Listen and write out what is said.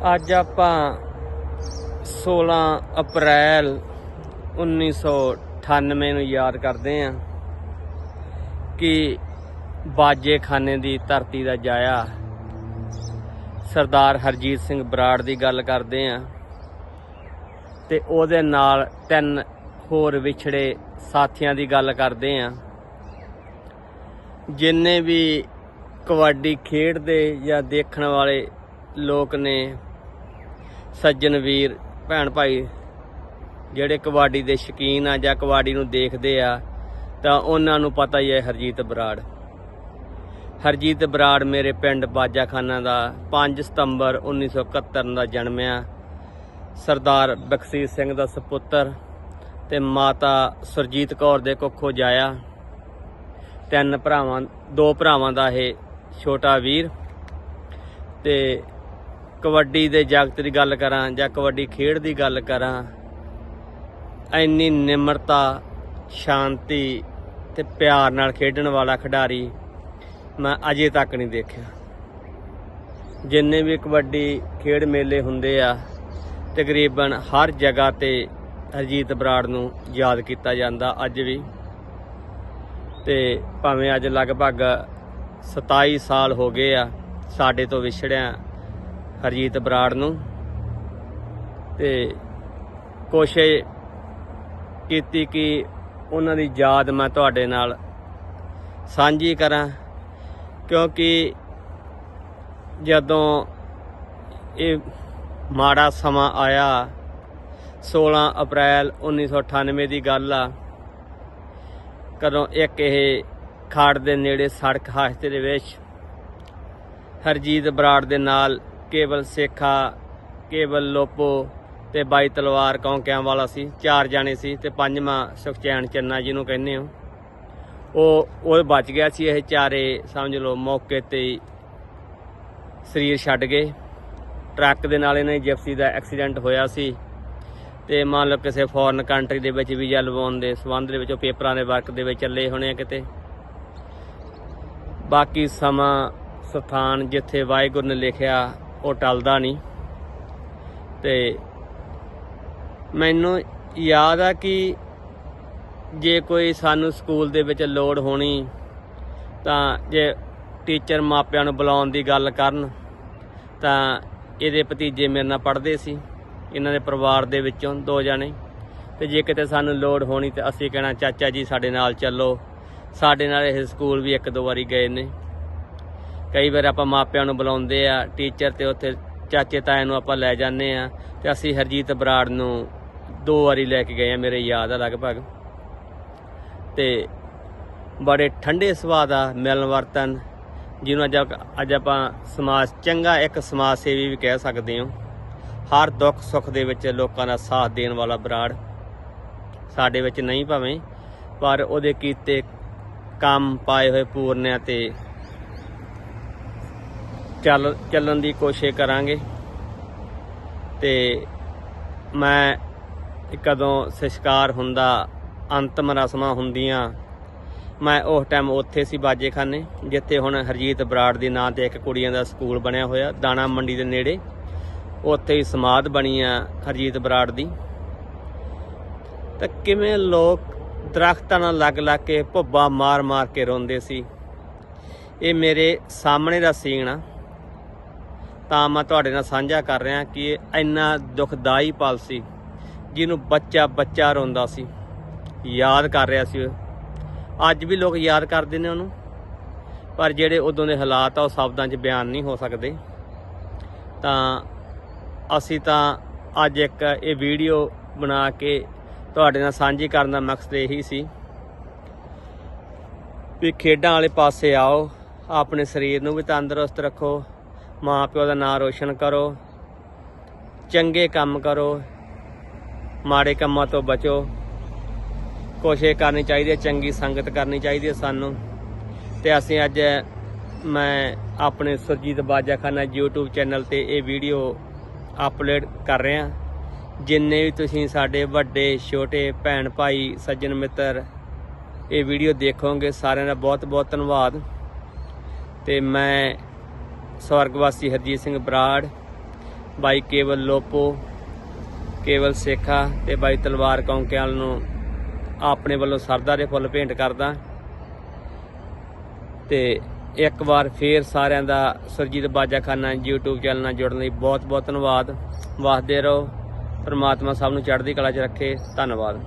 ਅੱਜ ਆਪਾਂ 16 ਅਪ੍ਰੈਲ 1998 ਨੂੰ ਯਾਦ ਕਰਦੇ ਆਂ ਕਿ ਬਾਜੇ ਖਾਨੇ ਦੀ ਧਰਤੀ ਦਾ ਜਾਇਆ ਸਰਦਾਰ ਹਰਜੀਤ ਸਿੰਘ ਬਰਾੜ ਦੀ ਗੱਲ ਕਰਦੇ ਆਂ ਤੇ ਉਹਦੇ ਨਾਲ ਤਿੰਨ ਹੋਰ ਵਿਛੜੇ ਸਾਥੀਆਂ ਦੀ ਗੱਲ ਕਰਦੇ ਆਂ ਜਿੰਨੇ ਵੀ ਕਬੱਡੀ ਖੇਡਦੇ ਜਾਂ ਦੇਖਣ ਵਾਲੇ ਲੋਕ ਨੇ ਸੱਜਣ ਵੀਰ, ਭੈਣ ਭਾਈ ਜਿਹੜੇ ਕਬੱਡੀ ਦੇ ਸ਼ੌਕੀਨ ਆ ਜਾਂ ਕਬੱਡੀ ਨੂੰ ਦੇਖਦੇ ਆ, ਤਾਂ ਉਹਨਾਂ ਨੂੰ ਪਤਾ ਹੀ ਹੈ ਹਰਜੀਤ ਬਰਾੜ। ਹਰਜੀਤ ਬਰਾੜ ਮੇਰੇ ਪਿੰਡ ਬਾਜਾਖਾਨਾ ਦਾ 5 ਸਤੰਬਰ 1971 ਦਾ ਜਨਮਿਆ ਸਰਦਾਰ ਬਖਸ਼ੀਸ਼ ਸਿੰਘ ਦਾ ਸੁਪੁੱਤਰ ਤੇ ਮਾਤਾ ਸੁਰਜੀਤ ਕੌਰ ਦੇ ਕੁੱਖੋਂ ਜਾਇਆ। ਤਿੰਨ ਭਰਾਵਾਂ, ਦੋ ਭਰਾਵਾਂ ਦਾ ਇਹ ਛੋਟਾ ਵੀਰ ਤੇ ਕਬੱਡੀ ਦੇ ਜਗਤ ਦੀ ਗੱਲ ਕਰਾਂ ਜਾਂ ਕਬੱਡੀ ਖੇਡ ਦੀ ਗੱਲ ਕਰਾਂ, ਇੰਨੀ ਨਿਮਰਤਾ, ਸ਼ਾਂਤੀ ਤੇ ਪਿਆਰ ਨਾਲ ਖੇਡਣ ਵਾਲਾ ਖਿਡਾਰੀ ਮੈਂ ਅਜੇ ਤੱਕ ਨਹੀਂ ਦੇਖਿਆ। ਜਿੰਨੇ ਵੀ ਕਬੱਡੀ ਖੇਡ ਮੇਲੇ ਹੁੰਦੇ ਆ, ਤਕਰੀਬਨ ਹਰ ਜਗ੍ਹਾ ਤੇ ਹਰਜੀਤ ਬਰਾੜ ਨੂੰ ਯਾਦ ਕੀਤਾ ਜਾਂਦਾ ਅੱਜ ਵੀ। ਤੇ ਭਾਵੇਂ ਅੱਜ ਲਗਭਗ 27 ਸਾਲ ਹੋ ਗਏ ਆ ਸਾਡੇ ਤੋਂ ਵਿਛੜਿਆ ਹਰਜੀਤ ਬਰਾੜ ਨੂੰ ਤੇ ਕੋਸ਼ਿਸ਼ ਕੀਤੀ ਕਿ ਉਹਨਾਂ ਦੀ ਯਾਦ ਮੈਂ ਤੁਹਾਡੇ ਨਾਲ ਸਾਂਝੀ ਕਰਾਂ, ਕਿਉਂਕਿ ਜਦੋਂ ਇਹ ਮਾੜਾ ਸਮਾਂ ਆਇਆ 16 ਅਪ੍ਰੈਲ 1998 ਦੀ ਗੱਲ ਆ, ਕਦੋਂ ਇੱਕ ਇਹ ਖਾੜ ਦੇ ਨੇੜੇ ਸੜਕ ਹਾਦਸੇ ਦੇ ਵਿੱਚ ਹਰਜੀਤ ਬਰਾੜ ਦੇ ਨਾਲ ਕੇਵਲ ਸੇਖਾ, ਕੇਵਲ ਲੋਪੋ ਤੇ ਬਾਈ ਤਲਵਾਰ ਕੌਂਕਿਆਂ ਵਾਲਾ ਸੀ, ਚਾਰ ਜਾਣੇ ਸੀ ਤੇ ਪੰਜਵਾਂ ਸੁਖਚੈਨ ਚੰਨਾ ਜਿਹਨੂੰ ਕਹਿੰਦੇ ਹੋ। ਉਹ ਉਹ ਬਚ ਗਿਆ ਸੀ, ਇਹ ਚਾਰੇ ਸਮਝ ਲਓ ਮੌਕੇ ਤੇ ਹੀ ਸਰੀਰ ਛੱਡ ਗਏ। ਟਰੱਕ ਦੇ ਨਾਲ ਇਹਨਾਂ ਦੀ ਜਿਪਸੀ ਦਾ ਐਕਸੀਡੈਂਟ ਹੋਇਆ ਸੀ ਤੇ ਮੰਨ ਲਓ ਕਿਸੇ ਫੋਰਨ ਕੰਟਰੀ ਦੇ ਵਿੱਚ ਵੀਜ਼ਾ ਲਵਾਉਣ ਦੇ ਸਬੰਧ ਦੇ ਵਿੱਚ ਉਹ ਪੇਪਰਾਂ ਦੇ ਵਰਕ ਦੇ ਵਿੱਚ ਚੱਲੇ ਹੋਣੇ ਆ ਕਿਤੇ। ਬਾਕੀ ਸਮਾਂ ਸਥਾਨ ਜਿੱਥੇ ਵਾਹਿਗੁਰੂ ਨੇ ਲਿਖਿਆ ਉਹ ਟਲਦਾ ਨਹੀਂ। ਤੇ ਮੈਨੂੰ ਯਾਦ ਆ ਕਿ ਜੇ ਕੋਈ ਸਾਨੂੰ ਸਕੂਲ ਦੇ ਵਿੱਚ ਲੋੜ ਹੋਣੀ, ਤਾਂ ਜੇ ਟੀਚਰ ਮਾਪਿਆਂ ਨੂੰ ਬੁਲਾਉਣ ਦੀ ਗੱਲ ਕਰਨ, ਤਾਂ ਇਹਦੇ ਭਤੀਜੇ ਮੇਰੇ ਨਾਲ ਪੜ੍ਹਦੇ ਸੀ, ਇਹਨਾਂ ਦੇ ਪਰਿਵਾਰ ਦੇ ਵਿੱਚੋਂ ਦੋ ਜਣੇ। ਤੇ ਜੇ ਕਿਤੇ ਸਾਨੂੰ ਲੋੜ ਹੋਣੀ ਤੇ ਅਸੀਂ ਕਹਿਣਾ, ਚਾਚਾ ਜੀ ਸਾਡੇ ਨਾਲ ਚੱਲੋ। ਸਾਡੇ ਨਾਲ ਇਹ ਸਕੂਲ ਵੀ ਇੱਕ ਦੋ ਵਾਰੀ ਗਏ ਨੇ। ਕਈ ਵਾਰ ਆਪਾਂ ਮਾਪਿਆਂ ਨੂੰ ਬੁਲਾਉਂਦੇ ਆ ਟੀਚਰ ਤੇ ਉੱਥੇ ਚਾਚੇ ਤਾਏ ਨੂੰ ਆਪਾਂ ਲੈ ਜਾਂਦੇ ਆ ਤੇ ਅਸੀਂ ਹਰਜੀਤ ਬਰਾੜ ਨੂੰ ਦੋ ਵਾਰੀ ਲੈ ਕੇ ਗਏ ਆ, ਮੇਰੇ ਯਾਦ ਆ ਲਗਭਗ। ਤੇ ਬੜੇ ਠੰਡੇ ਸੁਭਾਅ ਦਾ ਮਿਲਨ ਵਰਤਨ ਜਿਹਨੂੰ ਅੱਜ ਅੱਜ ਆਪਾਂ ਸਮਾਜ ਚੰਗਾ ਇੱਕ ਸਮਾਜ ਸੇਵੀ ਵੀ ਕਹਿ ਸਕਦੇ ਹਾਂ। ਹਰ ਦੁੱਖ ਸੁੱਖ ਦੇ ਵਿੱਚ ਲੋਕਾਂ ਦਾ ਸਾਥ ਦੇਣ ਵਾਲਾ ਬਰਾੜ ਸਾਡੇ ਵਿੱਚ ਨਹੀਂ ਭਾਵੇਂ, ਪਰ ਉਹਦੇ ਕੀਤੇ ਕੰਮ ਪਾਏ ਹੋਏ ਪੂਰਨਿਆਂ ਤੇ ਚੱਲ ਚੱਲਣ ਦੀ ਕੋਸ਼ਿਸ਼ ਕਰਾਂਗੇ। ਤੇ ਮੈਂ ਕਦੋਂ ਸੰਸਕਾਰ ਹੁੰਦਾ, ਅੰਤਮ ਰਸਮਾਂ ਹੁੰਦੀਆਂ, ਮੈਂ ਉਸ ਟਾਈਮ ਉੱਥੇ ਸੀ ਬਾਜੇਖਾਨੇ, ਜਿੱਥੇ ਹੁਣ ਹਰਜੀਤ ਬਰਾੜ ਦੇ ਨਾਂ ਤੇ ਇੱਕ ਕੁੜੀਆਂ ਦਾ ਸਕੂਲ ਬਣਿਆ ਹੋਇਆ, ਦਾਣਾ ਮੰਡੀ ਦੇ ਨੇੜੇ। ਉੱਥੇ ਹੀ ਸਮਾਧ ਬਣੀ ਆ ਹਰਜੀਤ ਬਰਾੜ ਦੀ। ਤਾਂ ਕਿਵੇਂ ਲੋਕ ਦਰਖਤਾਂ ਨਾਲ ਲੱਗ ਲੱਗ ਕੇ ਭੁੱਬਾ ਮਾਰ ਮਾਰ ਕੇ ਰੋਂਦੇ ਸੀ। ਇਹ ਮੇਰੇ ਸਾਹਮਣੇ ਦਾ ਸੀਨ ਆ। ਤਾਂ ਮੈਂ ਤੁਹਾਡੇ ਨਾਲ ਸਾਂਝਾ ਕਰ ਰਿਹਾ ਕਿ ਇਹ ਇੰਨਾ ਦੁਖਦਾਈ ਪਲ ਸੀ, ਜਿਹਨੂੰ ਬੱਚਾ ਬੱਚਾ ਰੋਂਦਾ ਸੀ। ਯਾਦ ਕਰ ਰਿਹਾ ਸੀ ਉਹ। ਅੱਜ ਵੀ ਲੋਕ ਯਾਦ ਕਰਦੇ ਨੇ ਉਹਨੂੰ। ਪਰ ਜਿਹੜੇ ਉਦੋਂ ਦੇ ਹਾਲਾਤ ਆ, ਉਹ ਸ਼ਬਦਾਂ 'ਚ ਬਿਆਨ ਨਹੀਂ ਹੋ ਸਕਦੇ। ਤਾਂ ਅਸੀਂ ਤਾਂ ਅੱਜ ਇੱਕ ਇਹ ਵੀਡੀਓ ਬਣਾ ਕੇ ਤੁਹਾਡੇ ਨਾਲ ਸਾਂਝੀ ਕਰਨ ਦਾ ਮਕਸਦ ਇਹੀ ਸੀ ਵੀ ਖੇਡਾਂ ਵਾਲੇ ਪਾਸੇ ਆਓ, ਆਪਣੇ ਸਰੀਰ ਨੂੰ ਵੀ ਤੰਦਰੁਸਤ ਰੱਖੋ ਮਾਂ ਪਿਓ ਦਾ ਨਾਂ ਰੋਸ਼ਨ ਕਰੋ, ਚੰਗੇ ਕੰਮ ਕਰੋ, ਮਾੜੇ ਕੰਮਾਂ ਤੋਂ ਬਚੋ। ਕੋਸ਼ਿਸ਼ ਕਰਨੀ ਚਾਹੀਦੀ ਹੈ, ਚੰਗੀ ਸੰਗਤ ਕਰਨੀ ਚਾਹੀਦੀ ਹੈ ਸਾਨੂੰ। ਤੇ ਅਸੀਂ ਅੱਜ ਮੈਂ ਆਪਣੇ ਸੁਰਜੀਤ ਬਾਜਾਖਾਨਾ YouTube ਚੈਨਲ ਤੇ ਇਹ ਵੀਡੀਓ ਅਪਲੋਡ ਕਰ ਰਹੇ। ਹਾਂ ਜਿੰਨੇ ਵੀ ਤੁਸੀਂ ਸਾਡੇ ਵੱਡੇ, ਛੋਟੇ ਭੈਣ ਭਾਈ, ਸੱਜਣ ਮਿੱਤਰ ਇਹ ਵੀਡੀਓ ਦੇਖੋਗੇ, ਸਾਰਿਆਂ ਦਾ ਬਹੁਤ ਬਹੁਤ ਧੰਨਵਾਦ। ਤੇ ਮੈਂ ਸਵਰਗਵਾਸੀ ਹਰਜੀਤ ਸਿੰਘ ਬਰਾੜ, ਬਾਈ ਕੇਵਲ ਲੋਪੋ, ਕੇਵਲ ਸੇਖਾ ਤੇ ਬਾਈ ਤਲਵਾਰ ਕੌਂਕਿਆਲ ਨੂੰ ਆਪਣੇ ਵੱਲੋਂ ਸਰਦਾ ਦੇ ਫੁੱਲ ਭੇਂਟ ਕਰਦਾ। ਤੇ ਇੱਕ ਵਾਰ ਫੇਰ ਸਾਰਿਆਂ ਦਾ ਸਰਜੀਤ ਬਾਜਾਖਾਨਾ YouTube ਚੈਨਲ ਨਾਲ ਜੁੜਨ ਲਈ ਬਹੁਤ ਬਹੁਤ ਧੰਨਵਾਦ। ਵਾਸਦੇ ਰਹੋ। ਪਰਮਾਤਮਾ ਸਭ ਨੂੰ ਚੜ੍ਹਦੀ ਕਲਾ 'ਚ ਰੱਖੇ। ਧੰਨਵਾਦ।